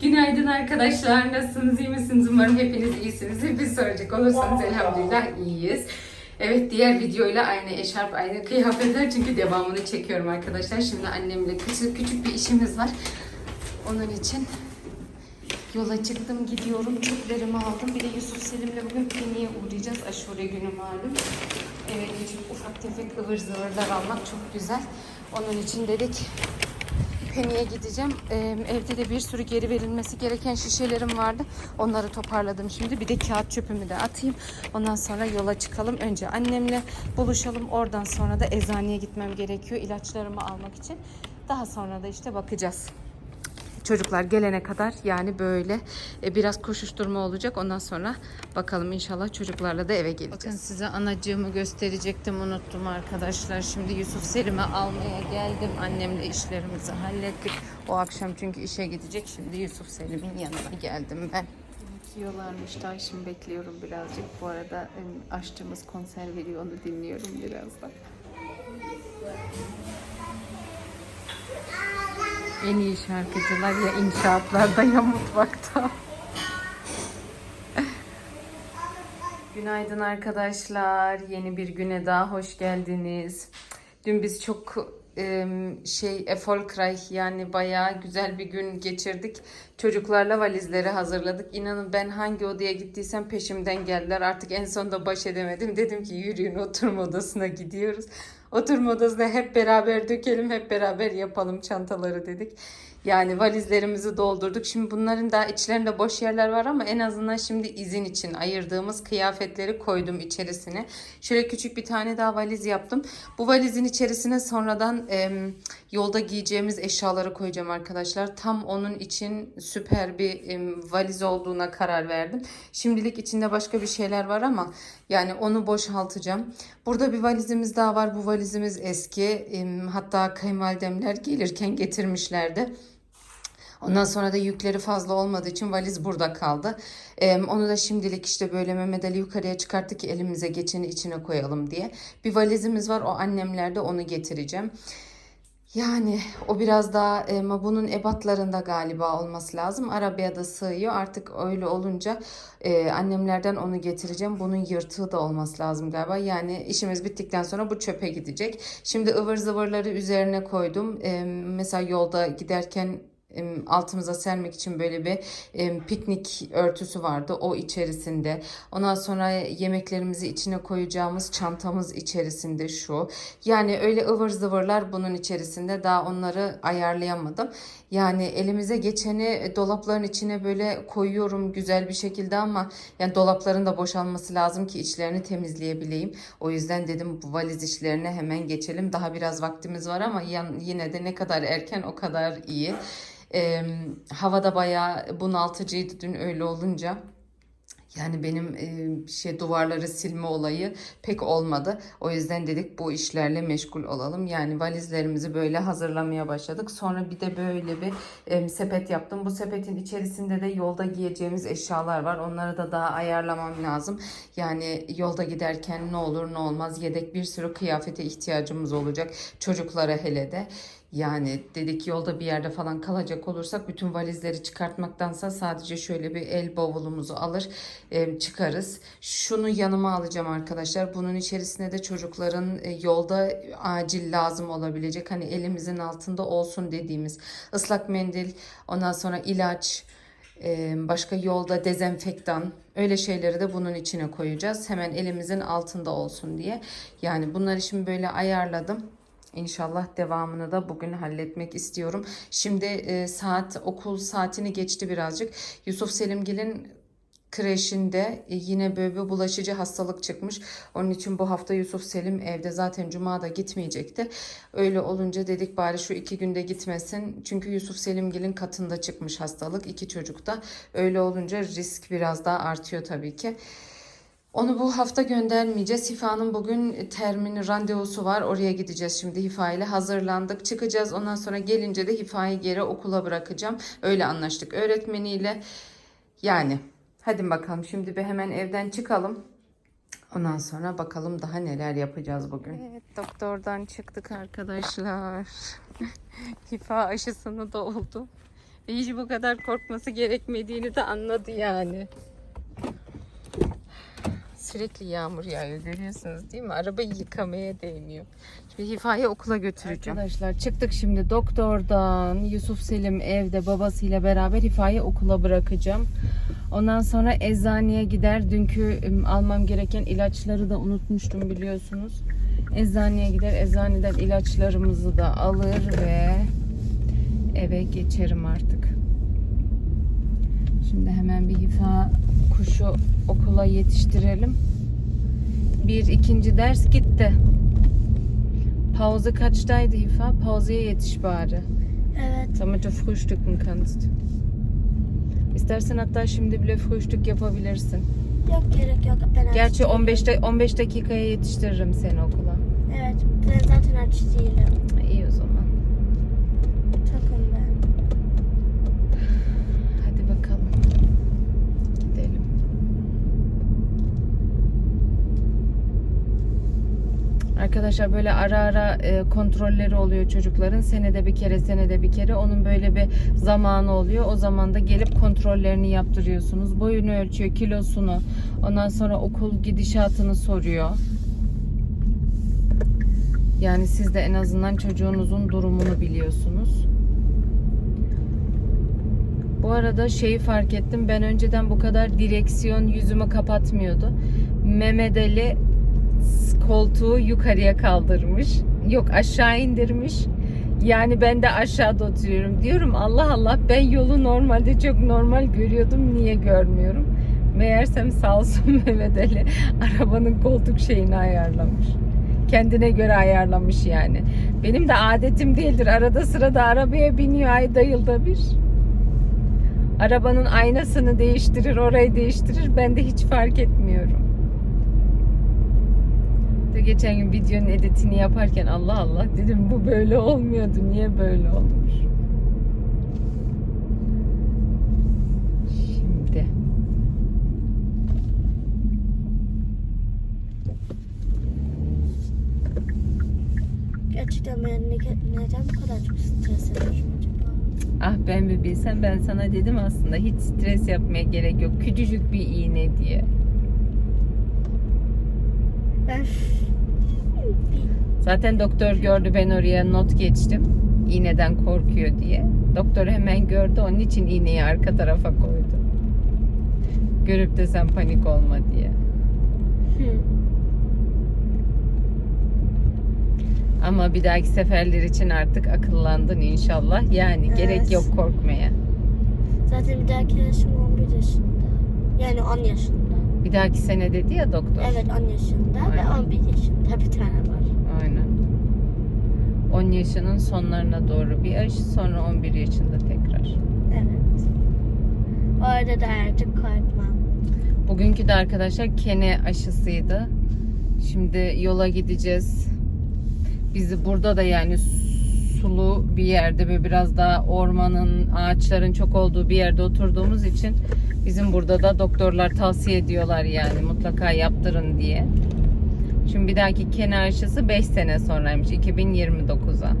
Günaydın arkadaşlar. Nasılsınız? iyi misiniz? Umarım hepiniz iyisiniz. Biz soracak olursanız elhamdülillah iyiyiz. Evet diğer videoyla aynı eşarp, aynı kıyafetler çünkü devamını çekiyorum arkadaşlar. Şimdi annemle küçük küçük bir işimiz var. Onun için yola çıktım gidiyorum. Çöplerimi aldım. Bir de Yusuf Selim'le bugün Peni'ye uğrayacağız. Aşure günü malum. Evet küçük ufak tefek ıvır zıvırlar almak çok güzel. Onun için dedik Penny'e gideceğim. Ee, evde de bir sürü geri verilmesi gereken şişelerim vardı. Onları toparladım şimdi. Bir de kağıt çöpümü de atayım. Ondan sonra yola çıkalım. Önce annemle buluşalım. Oradan sonra da eczaneye gitmem gerekiyor ilaçlarımı almak için. Daha sonra da işte bakacağız. Çocuklar gelene kadar yani böyle e, biraz koşuşturma olacak. Ondan sonra bakalım inşallah çocuklarla da eve geleceğiz. Bakın size anacığımı gösterecektim unuttum arkadaşlar. Şimdi Yusuf Selim'e almaya geldim. Annemle işlerimizi hallettik. O akşam çünkü işe gidecek. Şimdi Yusuf Selim'in yanına geldim ben. Yiyorlarmış daha şimdi bekliyorum birazcık. Bu arada aşçımız konser veriyor onu dinliyorum birazdan. En iyi şarkıcılar ya inşaatlarda ya mutfakta. Günaydın arkadaşlar. Yeni bir güne daha hoş geldiniz. Dün biz çok şey erfolgreich yani bayağı güzel bir gün geçirdik. Çocuklarla valizleri hazırladık. İnanın ben hangi odaya gittiysem peşimden geldiler. Artık en sonunda baş edemedim. Dedim ki yürüyün oturma odasına gidiyoruz. Oturma odasında hep beraber dökelim, hep beraber yapalım çantaları dedik. Yani valizlerimizi doldurduk. Şimdi bunların daha içlerinde boş yerler var ama en azından şimdi izin için ayırdığımız kıyafetleri koydum içerisine. Şöyle küçük bir tane daha valiz yaptım. Bu valizin içerisine sonradan em, yolda giyeceğimiz eşyaları koyacağım arkadaşlar. Tam onun için süper bir em, valiz olduğuna karar verdim. Şimdilik içinde başka bir şeyler var ama yani onu boşaltacağım. Burada bir valizimiz daha var. Bu valizimiz eski. Em, Hatta kayınvalidemler gelirken getirmişlerdi. Ondan sonra da yükleri fazla olmadığı için valiz burada kaldı. Ee, onu da şimdilik işte böyle Mehmet Ali yukarıya çıkarttı ki elimize geçeni içine koyalım diye. Bir valizimiz var o annemlerde onu getireceğim. Yani o biraz daha e, bunun ebatlarında galiba olması lazım. Arabaya da sığıyor. Artık öyle olunca e, annemlerden onu getireceğim. Bunun yırtığı da olması lazım galiba. Yani işimiz bittikten sonra bu çöpe gidecek. Şimdi ıvır zıvırları üzerine koydum. E, mesela yolda giderken altımıza sermek için böyle bir piknik örtüsü vardı. O içerisinde. Ondan sonra yemeklerimizi içine koyacağımız çantamız içerisinde şu. Yani öyle ıvır zıvırlar bunun içerisinde. Daha onları ayarlayamadım. Yani elimize geçeni e, dolapların içine böyle koyuyorum güzel bir şekilde ama yani dolapların da boşalması lazım ki içlerini temizleyebileyim. O yüzden dedim bu valiz işlerine hemen geçelim. Daha biraz vaktimiz var ama yine de ne kadar erken o kadar iyi. Ee, havada bayağı bunaltıcıydı dün öyle olunca. Yani benim e, şey duvarları silme olayı pek olmadı. O yüzden dedik bu işlerle meşgul olalım. Yani valizlerimizi böyle hazırlamaya başladık. Sonra bir de böyle bir e, sepet yaptım. Bu sepetin içerisinde de yolda giyeceğimiz eşyalar var. Onları da daha ayarlamam lazım. Yani yolda giderken ne olur ne olmaz yedek bir sürü kıyafete ihtiyacımız olacak. Çocuklara hele de. Yani dedik yolda bir yerde falan kalacak olursak bütün valizleri çıkartmaktansa sadece şöyle bir el bavulumuzu alır e, çıkarız. Şunu yanıma alacağım arkadaşlar. Bunun içerisine de çocukların e, yolda acil lazım olabilecek hani elimizin altında olsun dediğimiz ıslak mendil, ondan sonra ilaç, e, başka yolda dezenfektan öyle şeyleri de bunun içine koyacağız. Hemen elimizin altında olsun diye. Yani bunları şimdi böyle ayarladım. İnşallah devamını da bugün halletmek istiyorum. Şimdi e, saat okul saatini geçti birazcık. Yusuf Selimgil'in kreşinde e, yine böyle bir bulaşıcı hastalık çıkmış. Onun için bu hafta Yusuf Selim evde zaten Cuma da gitmeyecekti. Öyle olunca dedik bari şu iki günde gitmesin. Çünkü Yusuf Selimgil'in katında çıkmış hastalık iki çocukta. Öyle olunca risk biraz daha artıyor tabii ki. Onu bu hafta göndermeyeceğiz. Hifa'nın bugün termini randevusu var. Oraya gideceğiz şimdi Hifa ile. Hazırlandık. Çıkacağız. Ondan sonra gelince de Hifa'yı geri okula bırakacağım. Öyle anlaştık öğretmeniyle. Yani hadi bakalım şimdi bir hemen evden çıkalım. Ondan sonra bakalım daha neler yapacağız bugün. Evet doktordan çıktık arkadaşlar. Hifa aşısını da oldu. Hiç bu kadar korkması gerekmediğini de anladı yani. Sürekli yağmur yağıyor görüyorsunuz değil mi? Arabayı yıkamaya değmiyor. Şimdi Hifa'yı okula götüreceğim. Arkadaşlar çıktık şimdi doktordan. Yusuf Selim evde babasıyla beraber Hifa'yı okula bırakacağım. Ondan sonra eczaneye gider. Dünkü almam gereken ilaçları da unutmuştum biliyorsunuz. Eczaneye gider. Eczaneden ilaçlarımızı da alır ve eve geçerim artık. Şimdi hemen bir hifa kuşu okula yetiştirelim. Bir ikinci ders gitti. Pause kaçtaydı hifa? Pauzeye yetiş bari. Evet. Damit du frühstücken kannst. İstersen hatta şimdi bile frühstück yapabilirsin. Yok gerek yok. Ben Gerçi değilim. 15 da- 15 dakikaya yetiştiririm seni okula. Evet. Ben zaten aç değilim. İyi o zaman. Takım ben. Hadi bakalım. Gidelim. Arkadaşlar böyle ara ara e, kontrolleri oluyor çocukların. Senede bir kere, senede bir kere. Onun böyle bir zamanı oluyor. O zaman da gelip kontrollerini yaptırıyorsunuz. Boyunu ölçüyor, kilosunu. Ondan sonra okul gidişatını soruyor. Yani siz de en azından çocuğunuzun durumunu biliyorsunuz. Bu arada şeyi fark ettim. Ben önceden bu kadar direksiyon yüzümü kapatmıyordu. Mehmet Ali koltuğu yukarıya kaldırmış. Yok aşağı indirmiş. Yani ben de aşağıda oturuyorum. Diyorum Allah Allah ben yolu normalde çok normal görüyordum. Niye görmüyorum? Meğersem sağ olsun Mehmet Ali arabanın koltuk şeyini ayarlamış. Kendine göre ayarlamış yani. Benim de adetim değildir. Arada sırada arabaya biniyor ayda yılda bir. Arabanın aynasını değiştirir, orayı değiştirir. Ben de hiç fark etmiyorum. De geçen gün videonun editini yaparken Allah Allah dedim bu böyle olmuyordu. Niye böyle olmuş? Şimdi Gerçekten ben ne, neden bu kadar çok stres ediyorum acaba? ah ben bir bilsem ben sana dedim aslında hiç stres yapmaya gerek yok. Küçücük bir iğne diye. Zaten doktor gördü ben oraya not geçtim. İğneden korkuyor diye. Doktor hemen gördü onun için iğneyi arka tarafa koydu. Görüp de sen panik olma diye. Hı. Ama bir dahaki seferler için artık akıllandın inşallah. Yani Evet. gerek yok korkmaya. Zaten bir dahaki yaşım 11 yaşında. Yani 10 yaşında. Bir dahaki sene dedi ya doktor. Evet 10 yaşında Aynen. ve 11 yaşında bir tane var. Aynen. 10 yaşının sonlarına doğru bir aşı sonra 11 yaşında tekrar. Evet. O arada da artık korkmam. Bugünkü de arkadaşlar kene aşısıydı. Şimdi yola gideceğiz. Bizi burada da yani sulu bir yerde ve biraz daha ormanın, ağaçların çok olduğu bir yerde oturduğumuz için bizim burada da doktorlar tavsiye ediyorlar yani mutlaka yaptırın diye. Şimdi bir dahaki kene aşısı 5 sene sonraymış 2029'a.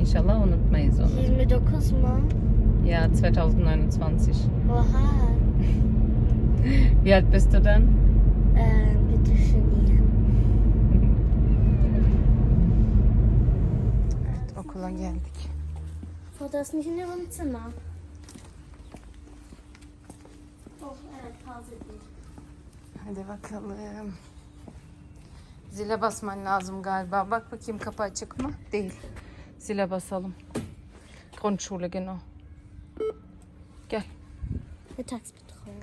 İnşallah unutmayız onu. 29 mu? Ya 2029. Oha. Wie alt bist du denn? Ee, bir düşüneyim. Evet okula geldik. Fotoğrafını şimdi unutsana. Değil. Hadi bakalım. Zile basman lazım galiba. Bak bakayım kapı açık mı? Değil. Zile basalım. Grundschule genau. Gel. Mittagsbetreuung.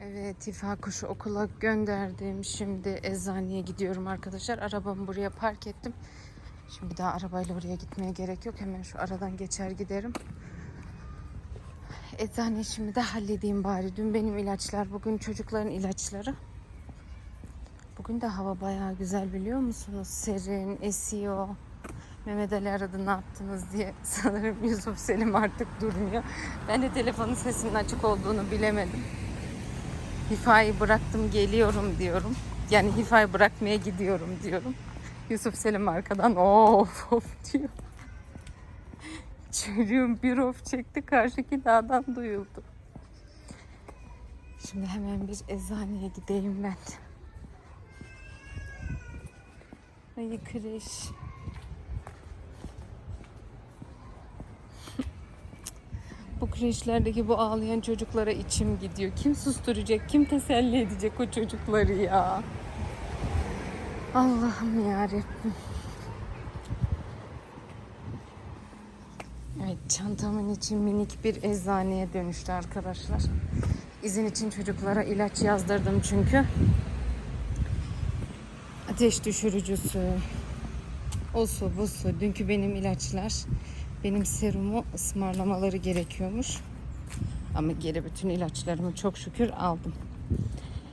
Evet İfa kuşu okula gönderdim. Şimdi eczaneye gidiyorum arkadaşlar. Arabamı buraya park ettim. Şimdi daha arabayla buraya gitmeye gerek yok. Hemen şu aradan geçer giderim. Eczane işimi de halledeyim bari. Dün benim ilaçlar, bugün çocukların ilaçları. Bugün de hava bayağı güzel biliyor musunuz? Serin, esiyor. Mehmet Ali aradı ne yaptınız diye. Sanırım Yusuf Selim artık durmuyor. Ben de telefonun sesinin açık olduğunu bilemedim. Hifayı bıraktım geliyorum diyorum. Yani Hifayı bırakmaya gidiyorum diyorum. Yusuf Selim arkadan of of diyor. Çocuğum bir of çekti karşıki dağdan duyuldu. Şimdi hemen bir eczaneye gideyim ben. Ay kreş. Bu kreşlerdeki bu ağlayan çocuklara içim gidiyor. Kim susturacak, kim teselli edecek o çocukları ya? Allah'ım yarabbim. Çantamın içi minik bir eczaneye dönüştü arkadaşlar. İzin için çocuklara ilaç yazdırdım çünkü. Ateş düşürücüsü, o su bu su. Dünkü benim ilaçlar benim serumu ısmarlamaları gerekiyormuş. Ama geri bütün ilaçlarımı çok şükür aldım.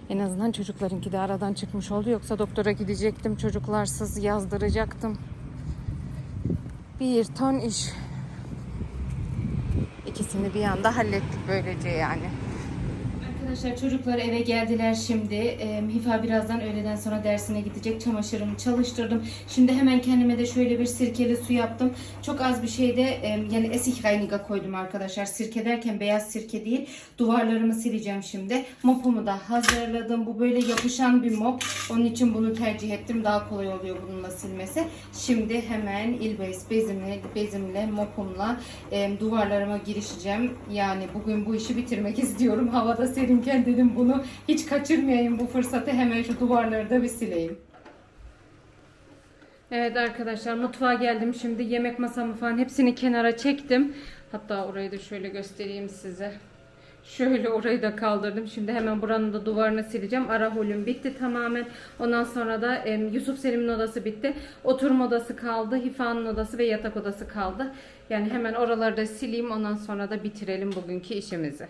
En azından çocuklarınki de aradan çıkmış oldu. Yoksa doktora gidecektim. Çocuklarsız yazdıracaktım. Bir ton iş. İkisini bir anda hallettik böylece yani. Arkadaşlar çocuklar eve geldiler şimdi. Ee, Hifa birazdan öğleden sonra dersine gidecek. Çamaşırımı çalıştırdım. Şimdi hemen kendime de şöyle bir sirkeli su yaptım. Çok az bir şeyde e, yani esik rayniga koydum arkadaşlar. Sirke derken beyaz sirke değil. Duvarlarımı sileceğim şimdi. Mopumu da hazırladım. Bu böyle yapışan bir mop. Onun için bunu tercih ettim. Daha kolay oluyor bununla silmesi. Şimdi hemen ilbeis bezimle, bezimle mopumla e, duvarlarıma girişeceğim. Yani bugün bu işi bitirmek istiyorum. Havada serinken dedim bunu hiç kaçırmayayım bu fırsatı. Hemen şu duvarları da bir sileyim. Evet arkadaşlar mutfağa geldim. Şimdi yemek masamı falan hepsini kenara çektim. Hatta orayı da şöyle göstereyim size. Şöyle orayı da kaldırdım. Şimdi hemen buranın da duvarını sileceğim. Ara holüm bitti tamamen. Ondan sonra da e, Yusuf Selim'in odası bitti. Oturma odası kaldı. Hifa'nın odası ve yatak odası kaldı. Yani hemen oraları da sileyim. Ondan sonra da bitirelim bugünkü işimizi.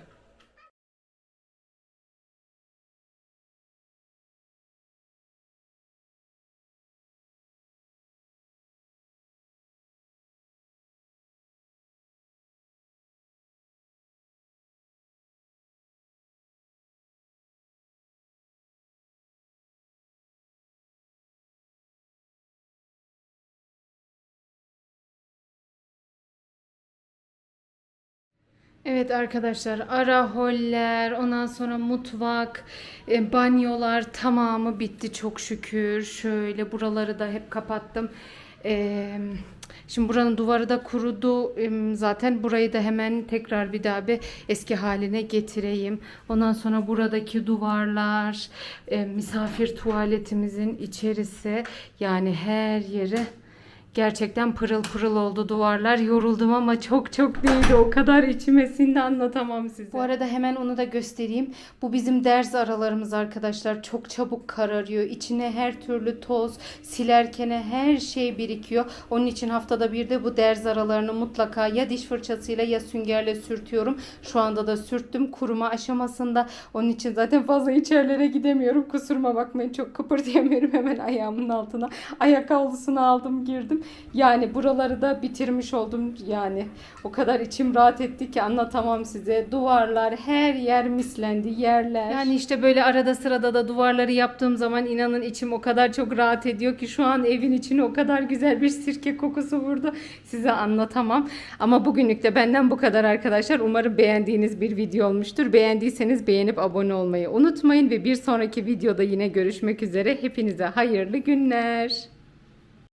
Evet arkadaşlar ara holler ondan sonra mutfak e, banyolar tamamı bitti çok şükür. Şöyle buraları da hep kapattım. E, şimdi buranın duvarı da kurudu. E, zaten burayı da hemen tekrar bir daha bir eski haline getireyim. Ondan sonra buradaki duvarlar e, misafir tuvaletimizin içerisi yani her yeri Gerçekten pırıl pırıl oldu duvarlar. Yoruldum ama çok çok değildi. O kadar içime sindi anlatamam size. Bu arada hemen onu da göstereyim. Bu bizim ders aralarımız arkadaşlar. Çok çabuk kararıyor. İçine her türlü toz, silerken her şey birikiyor. Onun için haftada bir de bu ders aralarını mutlaka ya diş fırçasıyla ya süngerle sürtüyorum. Şu anda da sürttüm kuruma aşamasında. Onun için zaten fazla içerilere gidemiyorum. Kusuruma bakmayın çok kıpırdayamıyorum hemen ayağımın altına. Ayak havlusunu aldım girdim. Yani buraları da bitirmiş oldum yani. O kadar içim rahat etti ki anlatamam size. Duvarlar her yer mislendi yerler. Yani işte böyle arada sırada da duvarları yaptığım zaman inanın içim o kadar çok rahat ediyor ki şu an evin içine o kadar güzel bir sirke kokusu vurdu. Size anlatamam. Ama bugünlük de benden bu kadar arkadaşlar. Umarım beğendiğiniz bir video olmuştur. Beğendiyseniz beğenip abone olmayı unutmayın ve bir sonraki videoda yine görüşmek üzere. Hepinize hayırlı günler.